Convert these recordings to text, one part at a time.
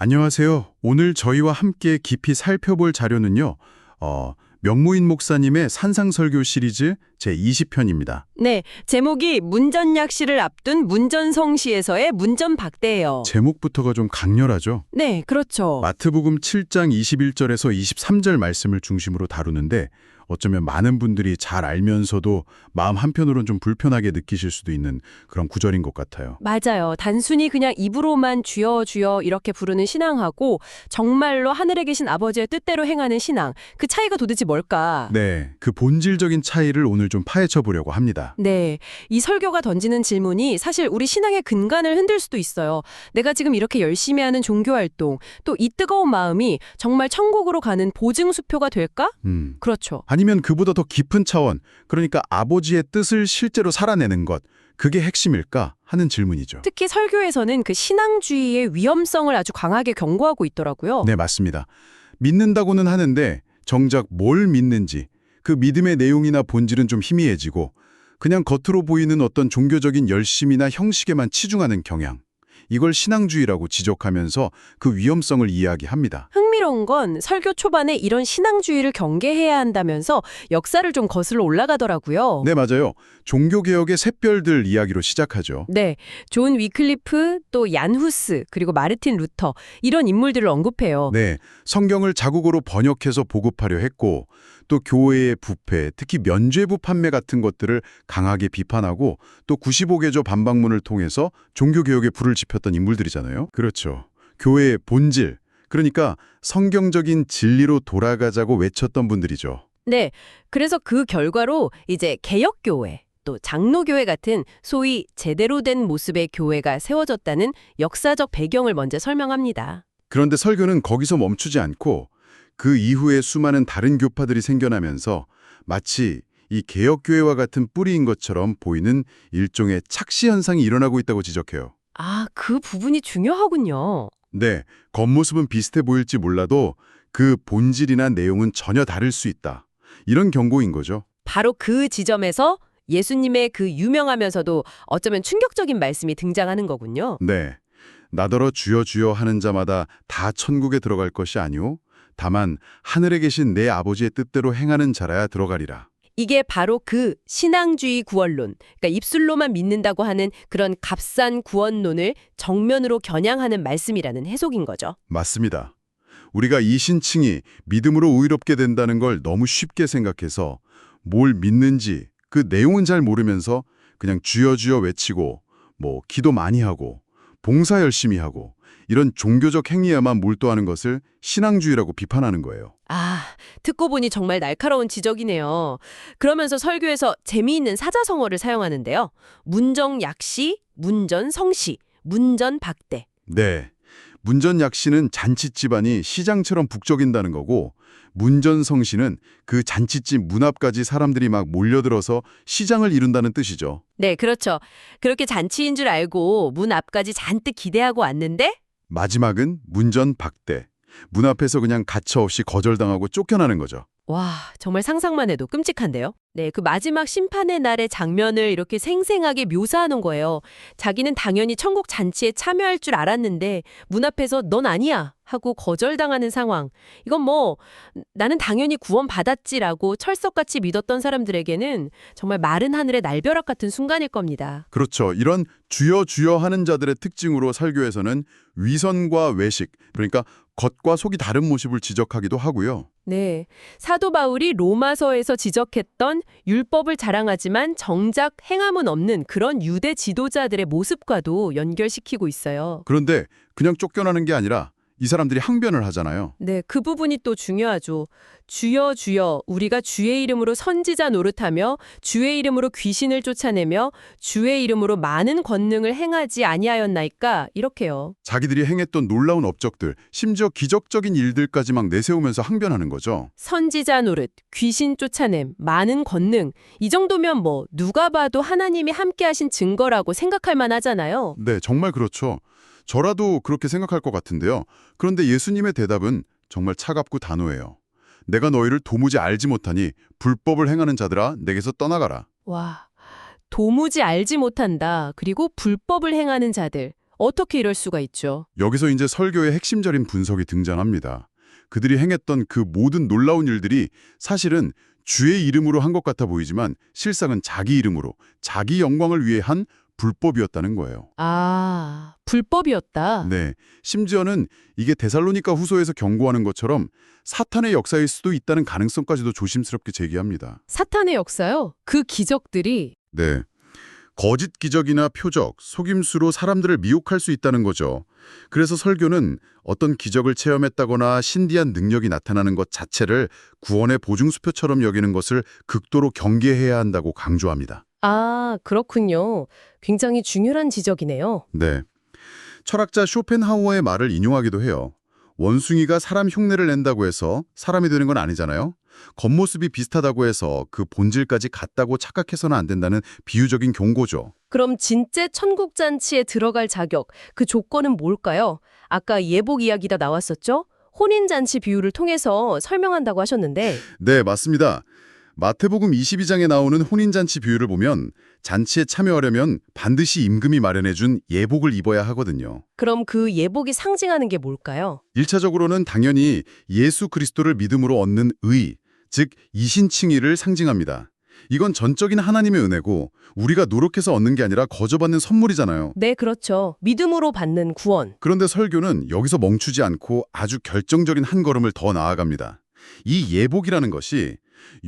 안녕하세요. 오늘 저희와 함께 깊이 살펴볼 자료는요. 어, 명무인 목사님의 산상설교 시리즈 제20편입니다. 네, 제목이 문전약시를 앞둔 문전성시에서의 문전박대예요. 제목부터가 좀 강렬하죠. 네, 그렇죠. 마트복음 7장 21절에서 23절 말씀을 중심으로 다루는데 어쩌면 많은 분들이 잘 알면서도 마음 한편으론 좀 불편하게 느끼실 수도 있는 그런 구절인 것 같아요. 맞아요. 단순히 그냥 입으로만 주여 주여 이렇게 부르는 신앙하고 정말로 하늘에 계신 아버지의 뜻대로 행하는 신앙. 그 차이가 도대체 뭘까? 네, 그 본질적인 차이를 오늘 좀 파헤쳐 보려고 합니다. 네, 이 설교가 던지는 질문이 사실 우리 신앙의 근간을 흔들 수도 있어요. 내가 지금 이렇게 열심히 하는 종교 활동, 또 이 뜨거운 마음이 정말 천국으로 가는 보증 수표가 될까? 음. 그렇죠. 아니면 그보다 더 깊은 차원, 그러니까 아버지의 뜻을 실제로 살아내는 것, 그게 핵심일까 하는 질문이죠. 특히 설교에서는 그 신앙주의의 위험성을 아주 강하게 경고하고 있더라고요. 네, 맞습니다. 믿는다고는 하는데 정작 뭘 믿는지, 그 믿음의 내용이나 본질은 좀 희미해지고 그냥 겉으로 보이는 어떤 종교적인 열심이나 형식에만 치중하는 경향. 이걸 신앙주의라고 지적하면서 그 위험성을 이야기합니다. 흥미로운 건 설교 초반에 이런 신앙주의를 경계해야 한다면서 역사를 좀 거슬러 올라가더라고요. 네, 맞아요. 종교개혁의 샛별들 이야기로 시작하죠. 네, 존 위클리프, 또 얀 후스, 그리고 마르틴 루터 이런 인물들을 언급해요. 네, 성경을 자국어로 번역해서 보급하려 했고 또 교회의 부패, 특히 면죄부 판매 같은 것들을 강하게 비판하고 또 95개조 반박문을 통해서 종교개혁에 불을 지폈던 인물들이잖아요. 그렇죠. 교회의 본질, 그러니까 성경적인 진리로 돌아가자고 외쳤던 분들이죠. 네, 그래서 그 결과로 이제 개혁교회, 또 장로교회 같은 소위 제대로 된 모습의 교회가 세워졌다는 역사적 배경을 먼저 설명합니다. 그런데 설교는 거기서 멈추지 않고 그 이후에 수많은 다른 교파들이 생겨나면서 마치 이 개혁교회와 같은 뿌리인 것처럼 보이는 일종의 착시 현상이 일어나고 있다고 지적해요. 아, 그 부분이 중요하군요. 네, 겉모습은 비슷해 보일지 몰라도 그 본질이나 내용은 전혀 다를 수 있다. 이런 경고인 거죠. 바로 그 지점에서 예수님의 그 유명하면서도 어쩌면 충격적인 말씀이 등장하는 거군요. 네, 나더러 주여 주여 하는 자마다 다 천국에 들어갈 것이 아니오. 다만 하늘에 계신 내 아버지의 뜻대로 행하는 자라야 들어가리라. 이게 바로 그 신앙주의 구원론, 그러니까 입술로만 믿는다고 하는 그런 값싼 구원론을 정면으로 겨냥하는 말씀이라는 해석인 거죠. 맞습니다. 우리가 이 신칭이 믿음으로 의롭게 된다는 걸 너무 쉽게 생각해서 뭘 믿는지 그 내용은 잘 모르면서 그냥 주여 주여 외치고 뭐 기도 많이 하고 봉사 열심히 하고 이런 종교적 행위에만 몰두하는 것을 신앙주의라고 비판하는 거예요. 아, 듣고 보니 정말 날카로운 지적이네요. 그러면서 설교에서 재미있는 사자성어를 사용하는데요. 문정약시, 문전성시, 문전박대. 네. 문전약시는 잔치 집안이 시장처럼 북적인다는 거고 문전성 시는 그 잔치집 문 앞까지 사람들이 막 몰려들어서 시장을 이룬다는 뜻이죠. 네, 그렇죠. 그렇게 잔치인 줄 알고 문 앞까지 잔뜩 기대하고 왔는데 마지막은 문전 박대. 문 앞에서 그냥 가차없이 거절당하고 쫓겨나는 거죠. 와, 정말 상상만 해도 끔찍한데요? 네, 그 마지막 심판의 날의 장면을 이렇게 생생하게 묘사하는 거예요. 자기는 당연히 천국 잔치에 참여할 줄 알았는데 문 앞에서 넌 아니야 하고 거절당하는 상황. 이건 뭐 나는 당연히 구원 받았지라고 철석같이 믿었던 사람들에게는 정말 마른 하늘의 날벼락 같은 순간일 겁니다. 그렇죠. 이런 주여 주여 하는 자들의 특징으로 설교에서는 위선과 외식, 그러니까 겉과 속이 다른 모습을 지적하기도 하고요. 네. 사도 바울이 로마서에서 지적했던 율법을 자랑하지만 정작 행함은 없는 그런 유대 지도자들의 모습과도 연결시키고 있어요. 그런데 그냥 쫓겨나는 게 아니라 이 사람들이 항변을 하잖아요. 네, 그 부분이 또 중요하죠. 주여 주여 우리가 주의 이름으로 선지자 노릇하며 주의 이름으로 귀신을 쫓아내며 주의 이름으로 많은 권능을 행하지 아니하였나이까 이렇게요. 자기들이 행했던 놀라운 업적들, 심지어 기적적인 일들까지 막 내세우면서 항변하는 거죠. 선지자 노릇, 귀신 쫓아냄, 많은 권능 이 정도면 뭐 누가 봐도 하나님이 함께하신 증거라고 생각할 만하잖아요. 네, 정말 그렇죠. 저라도 그렇게 생각할 것 같은데요. 그런데 예수님의 대답은 정말 차갑고 단호해요. 내가 너희를 도무지 알지 못하니 불법을 행하는 자들아 내게서 떠나가라. 와, 도무지 알지 못한다. 그리고 불법을 행하는 자들. 어떻게 이럴 수가 있죠? 여기서 이제 설교의 핵심적인 분석이 등장합니다. 그들이 행했던 그 모든 놀라운 일들이 사실은 주의 이름으로 한 것 같아 보이지만 실상은 자기 이름으로 자기 영광을 위해 한 불법이었다는 거예요. 아, 불법이었다. 네. 심지어는 이게 데살로니가 후서에서 경고하는 것처럼 사탄의 역사일 수도 있다는 가능성까지도 조심스럽게 제기합니다. 사탄의 역사요? 그 기적들이 네. 거짓 기적이나 표적, 속임수로 사람들을 미혹할 수 있다는 거죠. 그래서 설교는 어떤 기적을 체험했다거나 신비한 능력이 나타나는 것 자체를 구원의 보증수표처럼 여기는 것을 극도로 경계해야 한다고 강조합니다. 아, 그렇군요. 굉장히 중요한 지적이네요. 네. 철학자 쇼펜하우어의 말을 인용하기도 해요. 원숭이가 사람 흉내를 낸다고 해서 사람이 되는 건 아니잖아요. 겉모습이 비슷하다고 해서 그 본질까지 같다고 착각해서는 안 된다는 비유적인 경고죠. 그럼 진짜 천국 잔치에 들어갈 자격, 그 조건은 뭘까요? 아까 예복 이야기가 나왔었죠? 혼인 잔치 비유를 통해서 설명한다고 하셨는데 네, 맞습니다. 마태복음 22장에 나오는 혼인잔치 비유를 보면 잔치에 참여하려면 반드시 임금이 마련해준 예복을 입어야 하거든요. 그럼 그 예복이 상징하는 게 뭘까요? 1차적으로는 당연히 예수 그리스도를 믿음으로 얻는 의, 즉 이신칭의를 상징합니다. 이건 전적인 하나님의 은혜고 우리가 노력해서 얻는 게 아니라 거저받는 선물이잖아요. 네, 그렇죠. 믿음으로 받는 구원. 그런데 설교는 여기서 멈추지 않고 아주 결정적인 한 걸음을 더 나아갑니다. 이 예복이라는 것이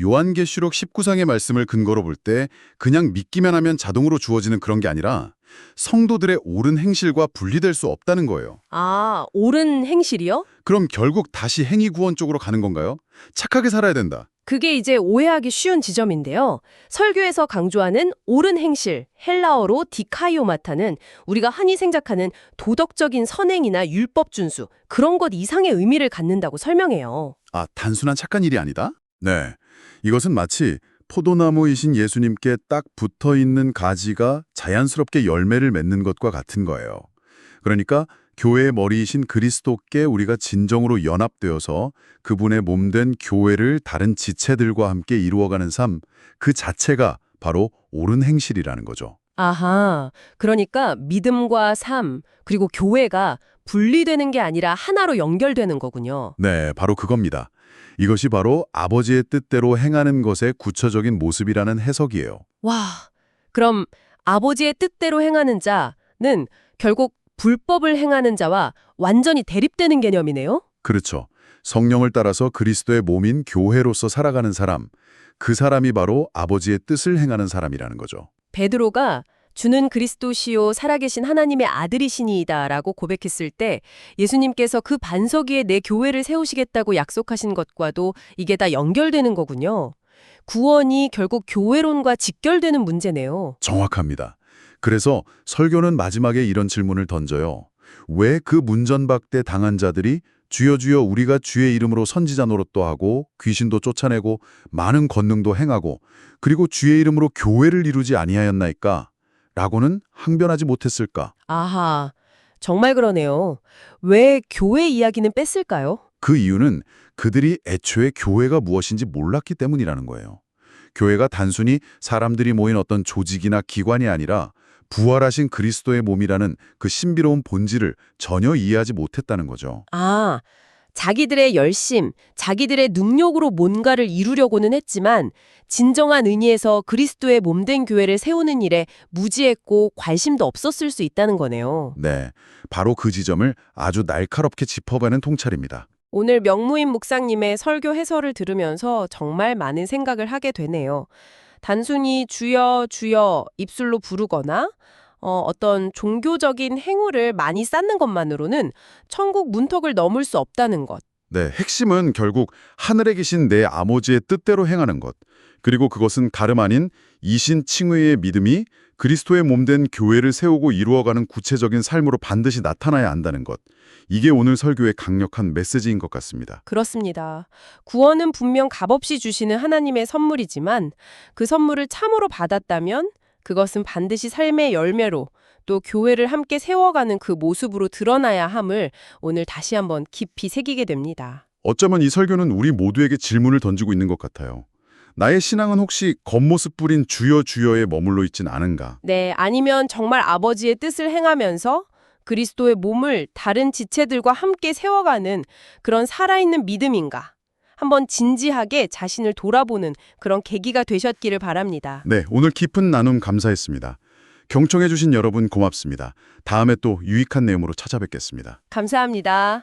요한계시록 19장의 말씀을 근거로 볼 때 그냥 믿기만 하면 자동으로 주어지는 그런 게 아니라 성도들의 옳은 행실과 분리될 수 없다는 거예요. 아, 옳은 행실이요? 그럼 결국 다시 행위 구원 쪽으로 가는 건가요? 착하게 살아야 된다. 그게 이제 오해하기 쉬운 지점인데요. 설교에서 강조하는 옳은 행실, 헬라어로 디카이오마타는 우리가 흔히 생각하는 도덕적인 선행이나 율법 준수, 그런 것 이상의 의미를 갖는다고 설명해요. 아, 단순한 착한 일이 아니다? 네. 이것은 마치 포도나무이신 예수님께 딱 붙어 있는 가지가 자연스럽게 열매를 맺는 것과 같은 거예요. 그러니까 교회의 머리이신 그리스도께 우리가 진정으로 연합되어서 그분의 몸된 교회를 다른 지체들과 함께 이루어가는 삶, 그 자체가 바로 옳은 행실이라는 거죠. 아하, 그러니까 믿음과 삶, 그리고 교회가 분리되는 게 아니라 하나로 연결되는 거군요. 네, 바로 그겁니다. 이것이 바로 아버지의 뜻대로 행하는 것의 구체적인 모습이라는 해석이에요. 와, 그럼 아버지의 뜻대로 행하는 자는 결국 불법을 행하는 자와 완전히 대립되는 개념이네요? 그렇죠. 성령을 따라서 그리스도의 몸인 교회로서 살아가는 사람, 그 사람이 바로 아버지의 뜻을 행하는 사람이라는 거죠. 베드로가 주는 그리스도시요 살아계신 하나님의 아들이시니이다 라고 고백했을 때 예수님께서 그 반석 위에 내 교회를 세우시겠다고 약속하신 것과도 이게 다 연결되는 거군요. 구원이 결국 교회론과 직결되는 문제네요. 정확합니다. 그래서 설교는 마지막에 이런 질문을 던져요. 왜 그 문전박대 당한 자들이 주여 주여 우리가 주의 이름으로 선지자 노릇도 하고 귀신도 쫓아내고 많은 권능도 행하고 그리고 주의 이름으로 교회를 이루지 아니하였나이까? 라고는 항변하지 못했을까? 아하, 정말 그러네요. 왜 교회 이야기는 뺐을까요? 그 이유는 그들이 애초에 교회가 무엇인지 몰랐기 때문이라는 거예요. 교회가 단순히 사람들이 모인 어떤 조직이나 기관이 아니라 부활하신 그리스도의 몸이라는 그 신비로운 본질을 전혀 이해하지 못했다는 거죠. 아, 자기들의 열심, 자기들의 능력으로 뭔가를 이루려고는 했지만 진정한 의미에서 그리스도의 몸된 교회를 세우는 일에 무지했고 관심도 없었을 수 있다는 거네요. 네, 바로 그 지점을 아주 날카롭게 짚어가는 통찰입니다. 오늘 명무인 묵상님의 설교 해설을 들으면서 정말 많은 생각을 하게 되네요. 단순히 주여 주여 입술로 부르거나 어, 어떤 종교적인 행위를 많이 쌓는 것만으로는 천국 문턱을 넘을 수 없다는 것. 네, 핵심은 결국 하늘에 계신 내 아버지의 뜻대로 행하는 것. 그리고 그것은 다름 아닌 이신 칭의의 믿음이 그리스도의 몸된 교회를 세우고 이루어가는 구체적인 삶으로 반드시 나타나야 한다는 것. 이게 오늘 설교의 강력한 메시지인 것 같습니다. 그렇습니다. 구원은 분명 값없이 주시는 하나님의 선물이지만 그 선물을 참으로 받았다면 그것은 반드시 삶의 열매로 또 교회를 함께 세워가는 그 모습으로 드러나야 함을 오늘 다시 한번 깊이 새기게 됩니다. 어쩌면 이 설교는 우리 모두에게 질문을 던지고 있는 것 같아요. 나의 신앙은 혹시 겉모습 뿌린 주여 주여에 머물러 있진 않은가? 네, 아니면 정말 아버지의 뜻을 행하면서 그리스도의 몸을 다른 지체들과 함께 세워가는 그런 살아있는 믿음인가? 한번 진지하게 자신을 돌아보는 그런 계기가 되셨기를 바랍니다. 네, 오늘 깊은 나눔 감사했습니다. 경청해주신 여러분 고맙습니다. 다음에 또 유익한 내용으로 찾아뵙겠습니다. 감사합니다.